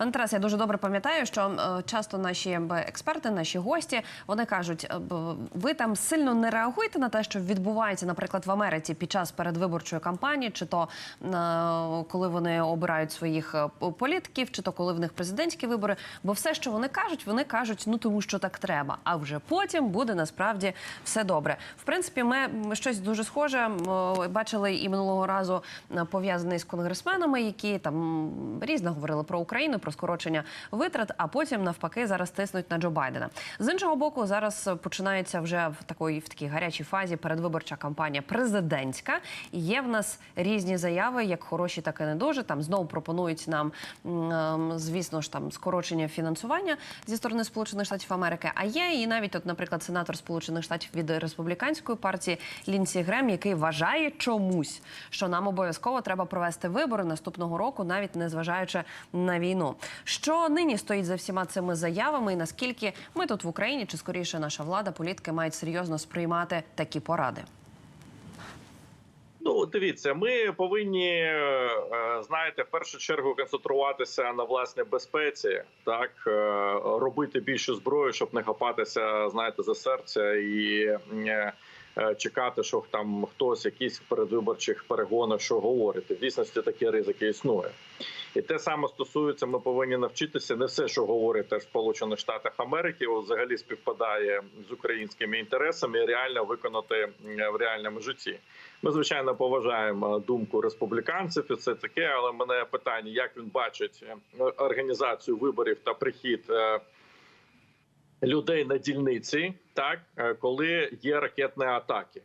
Пане Тарас, я дуже добре пам'ятаю, що е, часто наші експерти, наші гості, вони кажуть, е, ви там сильно не реагуєте на те, що відбувається, наприклад, в Америці під час передвиборчої кампанії, чи то е, коли вони обирають своїх політиків, чи то коли в них президентські вибори. Бо все, що вони кажуть, вони кажуть, ну тому що так треба. А вже потім буде насправді все добре. В принципі, ми щось дуже схоже бачили і минулого разу пов'язаний з конгресменами, які там різно говорили про Україну, про скорочення витрат, а потім навпаки зараз тиснуть на Джо Байдена. З іншого боку, зараз починається вже в такої в такій гарячій фазі передвиборча кампанія президентська. Є в нас різні заяви, як хороші, так і не дуже. Там знову пропонують нам, ем, звісно ж, там скорочення фінансування зі сторони Сполучених Штатів Америки. А є і навіть, от, наприклад, сенатор Сполучених Штатів від республіканської партії Лінсі Грем, який вважає чомусь, що нам обов'язково треба провести вибори наступного року, навіть не зважаючи на війну. Що нині стоїть за всіма цими заявами, і наскільки ми тут в Україні, чи скоріше наша влада, політики мають серйозно сприймати такі поради? Ну, дивіться, ми повинні е, знаєте, в першу чергу концентруватися на власній безпеці, так е, робити більше зброї, щоб не хапатися, знаєте, за серце і е, чекати, що там хтось якийсь в передвиборчих перегонах що говорити. В дійсності такі ризики існує. І те саме стосується, ми повинні навчитися не все, що говорить в Сполучених Штатах Америки, взагалі співпадає з українськими інтересами, і реально виконати в реальному житті. Ми звичайно поважаємо думку республіканців, і це таке. Але мене питання, як він бачить е, організацію виборів та прихід е, людей на дільниці, так е, коли є ракетні атаки.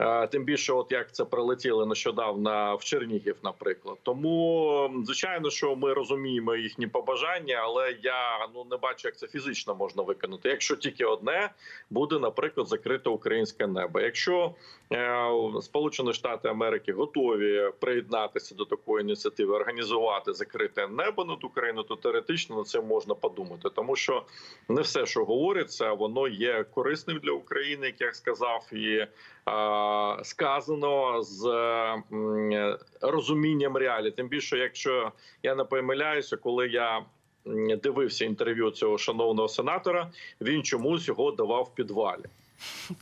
Е, Тим більше, от як це прилетіло нещодавно в Чернігів, наприклад. Тому звичайно, що ми розуміємо їхні побажання, але я ну не бачу, як це фізично можна виконати. Якщо тільки одне буде, наприклад, закрите українське небо. Якщо е, Сполучені Штати Америки готові приєднатися до такої ініціативи, організувати закрите небо над Україною, то теоретично на це можна подумати, тому що не все, що говориться, воно є корисним для України, як я сказав, і е, сказано з розумінням реалій. Тим більше, якщо я не помиляюся, коли я дивився інтерв'ю цього шановного сенатора, він чомусь його давав в підвалі.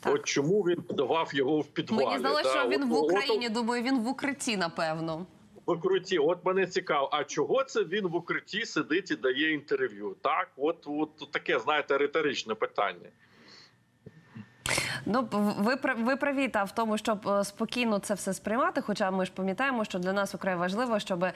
Так. От чому він давав його в підвалі? Мені здалося, що він от- в от- Україні. Думаю, він в укритті, напевно. в укритті. От мене цікаво, а чого це він в укритті сидить і дає інтерв'ю? Так, от, от таке, знаєте, риторичне питання. Ну, ви ви праві та в тому, щоб е, спокійно це все сприймати. Хоча ми ж пам'ятаємо, що для нас вкрай важливо, щоб е,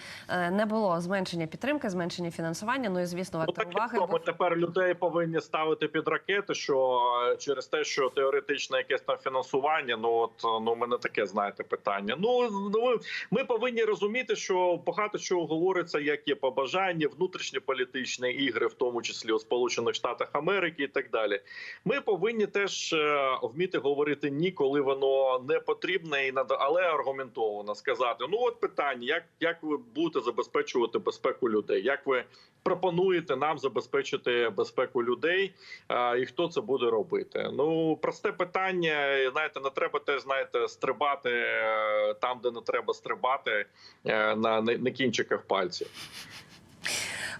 не було зменшення підтримки, зменшення фінансування. Ну і звісно, Ну, вектор так уваги. ми тепер людей повинні ставити під ракети, що е, через те, що теоретично якесь там фінансування, ну от ну мене таке знаєте питання. Ну ну ми- ми повинні розуміти, що багато чого говориться, як є побажання, внутрішньополітичні ігри, в тому числі у Сполучених Штатах Америки, і так далі. Ми повинні теж е, вміти говорити ні, коли воно не потрібне, і надо, але аргументовано сказати: ну от питання, як, як ви будете забезпечувати безпеку людей? Як ви пропонуєте нам забезпечити безпеку людей, а, і хто це буде робити? Ну просте питання. Знаєте, не треба теж знаєте стрибати е, там, де не треба стрибати е, на, на, на кінчиках пальців.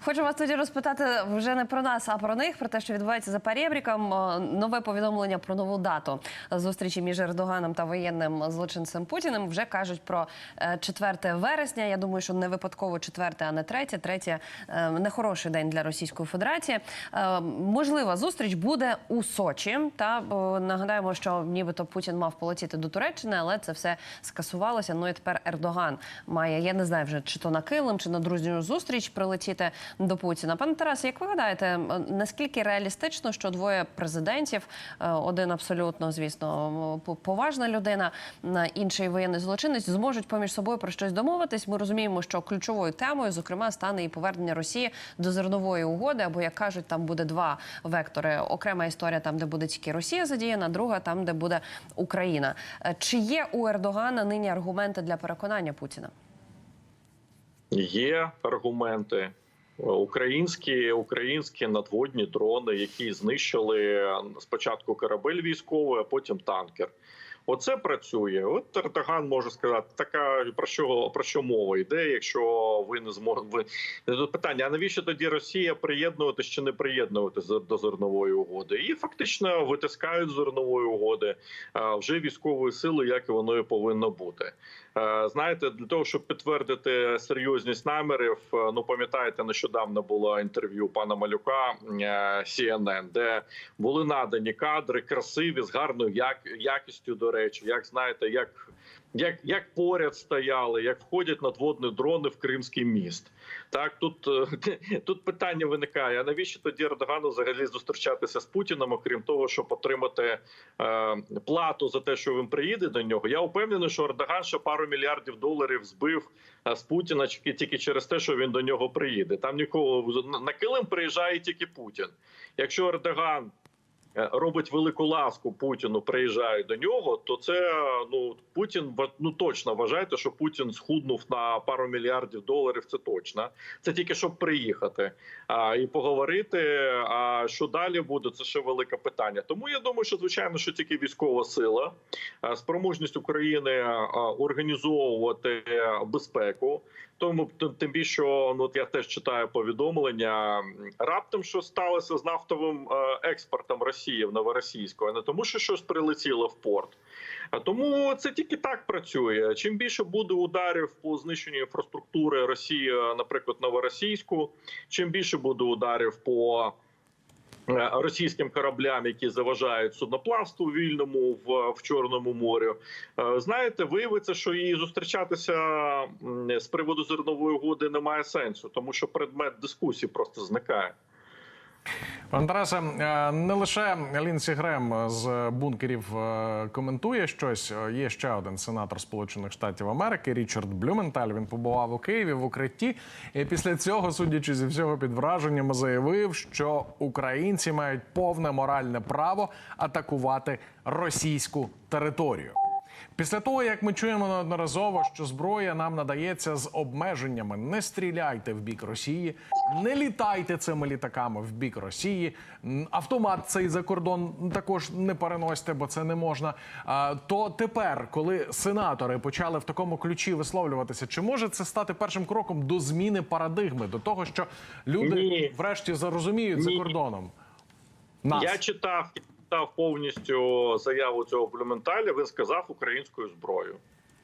Хочу вас тоді розпитати вже не про нас, а про них, про те, що відбувається за перебріком. Е, Нове повідомлення про нову дату зустрічі між Ердоганом та воєнним злочинцем Путіним. Вже кажуть про е, 4 вересня. Я думаю, що не випадково 4, а не 3. 3 е, не хороший день для Російської Федерації. Е, Можлива зустріч буде у Сочі. Та нагадаємо, що нібито Путін мав полетіти до Туреччини, але це все скасувалося. Ну і тепер Ердоган має. Я не знаю вже чи то на Килим, чи на дружню зустріч прилетіти до Путіна. Пане Тарасе, як ви гадаєте, наскільки реалістично, що двоє президентів, е, один абсолютно, звісно, поважна людина, інший воєнний злочинець, зможуть поміж собою про щось домовитись? Ми розуміємо, що ключовою темою, зокрема, стане і повернення Росії до зернової угоди, або як кажуть, там буде два вектори. Окрема історія там, де буде тільки Росія задіяна, друга там, де буде Україна. Е, Чи є у Ердогана нині аргументи для переконання Путіна? Є аргументи. Українські українські надводні дрони, які знищили спочатку корабель військовий, а потім танкер. Оце працює. От Ердоган може сказати, така про що про що мова йде, якщо ви не зможете. Тут питання: а навіщо тоді Росія приєднуватись чи не приєднуватись до зернової угоди? І фактично витискають зернової угоди вже військової сили, як і воно і повинно бути. Е, Знаєте, для того, щоб підтвердити серйозність намірів, е, ну пам'ятаєте, нещодавно було інтерв'ю пана Малюка е, CNN, де були надані кадри красиві з гарною як якістю. До речі, як знаєте, як. Як як поряд стояли, як входять надводні дрони в Кримський міст, так тут е, тут питання виникає: а навіщо тоді Ердогану взагалі зустрічатися з Путіном, окрім того, щоб отримати е, плату за те, що він приїде до нього? Я впевнений, що Ердоган ще пару мільярдів доларів збив е, з Путіна тільки через те, що він до нього приїде. Там нікого на Килим приїжджає тільки Путін. Якщо Ердоган робить велику ласку Путіну, приїжджає до нього, то це ну Путін ну точно вважаєте, що Путін схуднув на пару мільярдів доларів. Це точно. Це тільки щоб приїхати а, і поговорити. А що далі буде? Це ще велике питання. Тому я думаю, що звичайно, що тільки військова сила, спроможність України організовувати безпеку. Тому тим більше, що, ну от я теж читаю повідомлення. Раптом що сталося з нафтовим е, експортом Росії в новоросійську, а не тому, що щось прилетіло в порт. А тому це тільки так працює. Чим більше буде ударів по знищенню інфраструктури Росії, наприклад, новоросійську, чим більше буде ударів по російським кораблям, які заважають судноплавству вільному в, в Чорному морі. Е, Знаєте, виявиться, що і зустрічатися з приводу зернової угоди немає сенсу, тому що предмет дискусії просто зникає. Пане Тарасе, е, не лише Лінсі Грем з бункерів е, коментує щось. Е, Є ще один сенатор Сполучених Штатів Америки Річард Блюменталь. Він побував у Києві в укритті. І після цього, судячи зі всього під враженнями, заявив, що українці мають повне моральне право атакувати російську територію. Після того, як ми чуємо неодноразово, що зброя нам надається з обмеженнями, не стріляйте в бік Росії, не літайте цими літаками в бік Росії. Автомат цей за кордон також не переносьте, бо це не можна. То тепер, коли сенатори почали в такому ключі висловлюватися, чи може це стати першим кроком до зміни парадигми, до того, що люди врешті зарозуміють за кордоном? Нас. Я читав читав повністю заяву цього Блюменталя. Він сказав українською зброєю.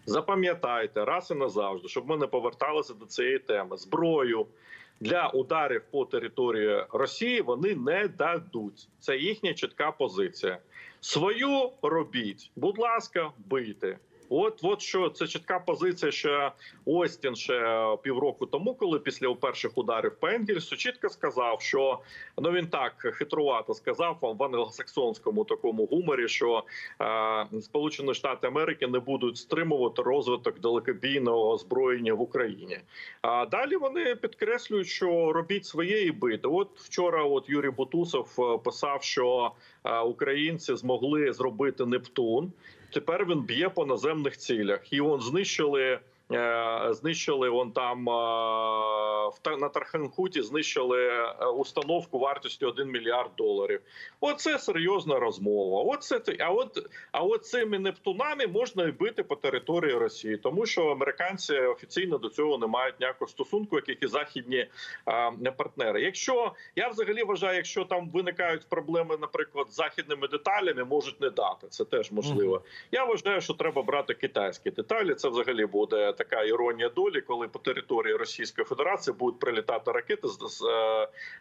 Запам'ятайте раз і назавжди, щоб ми не поверталися до цієї теми. Зброю для ударів по території Росії вони не дадуть. Це їхня чітка позиція. Свою робіть, будь ласка, бийте. От, от що це чітка позиція. Ще Остін ще півроку тому, коли після перших ударів по Енгельсу чітко сказав, що ну він так хитрувато сказав вам в англосаксонському такому гуморі, що е, Сполучені Штати Америки не будуть стримувати розвиток далекобійного озброєння в Україні. А далі вони підкреслюють, що робіть своє і бити. От вчора, от Юрій Бутусов е, писав, що е, українці змогли зробити Нептун. Тепер він б'є по наземних цілях, і он знищили. Е, Знищили вон там е, на Тарханкуті знищили е, установку вартістю 1 мільярд доларів. Оце серйозна розмова. Оце а от а от цими нептунами можна і бити по території Росії, тому що американці офіційно до цього не мають ніякого стосунку, як і західні а, партнери. Якщо я взагалі вважаю, якщо там виникають проблеми, наприклад, з західними деталями, можуть не дати. Це теж можливо. Я вважаю, що треба брати китайські деталі. Це взагалі буде така іронія долі, коли по території Російської Федерації будуть прилітати ракети з, з,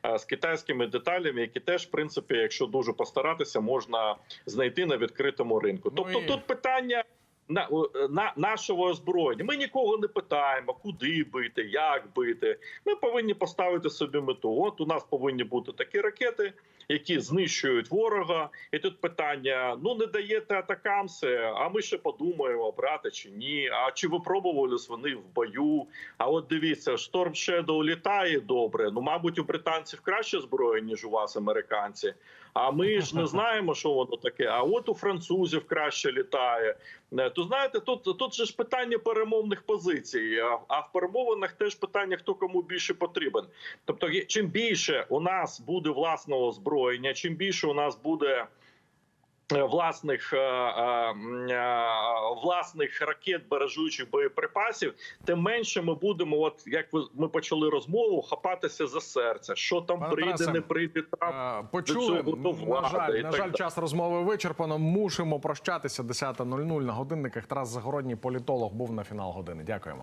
е, з китайськими деталями, які теж, в принципі, якщо дуже постаратися, можна знайти на відкритому ринку. Ну Тобто, і- тут питання. На, на нашого озброєння ми нікого не питаємо, куди бити, як бити. Ми повинні поставити собі мету. От у нас повинні бути такі ракети, які знищують ворога. І тут питання: ну не даєте атакамси, а ми ще подумаємо, брати чи ні. А чи випробували вони в бою? А от дивіться, Storm Shadow літає добре. Ну, мабуть, у британців краще зброя, ніж у вас, американці. А ми ж не знаємо, що воно таке. А от у французів краще літає. То знаєте, тут тут же ж питання перемовних позицій. А, а в перемовинах теж питання, хто кому більше потрібен. Тобто, чим більше у нас буде власного озброєння, чим більше у нас буде е, власних е, е, власних ракет бережучих боєприпасів, тим менше ми будемо, от як ви ми почали розмову, хапатися за серце. Що там Пане прийде, Тарасе, не прийде там Е, Почули, до цього до на жаль, на жаль, час розмови вичерпано. Мусимо прощатися. 10.00 на годинниках. Тарас Загородній, політолог, був на фінал години. Дякуємо.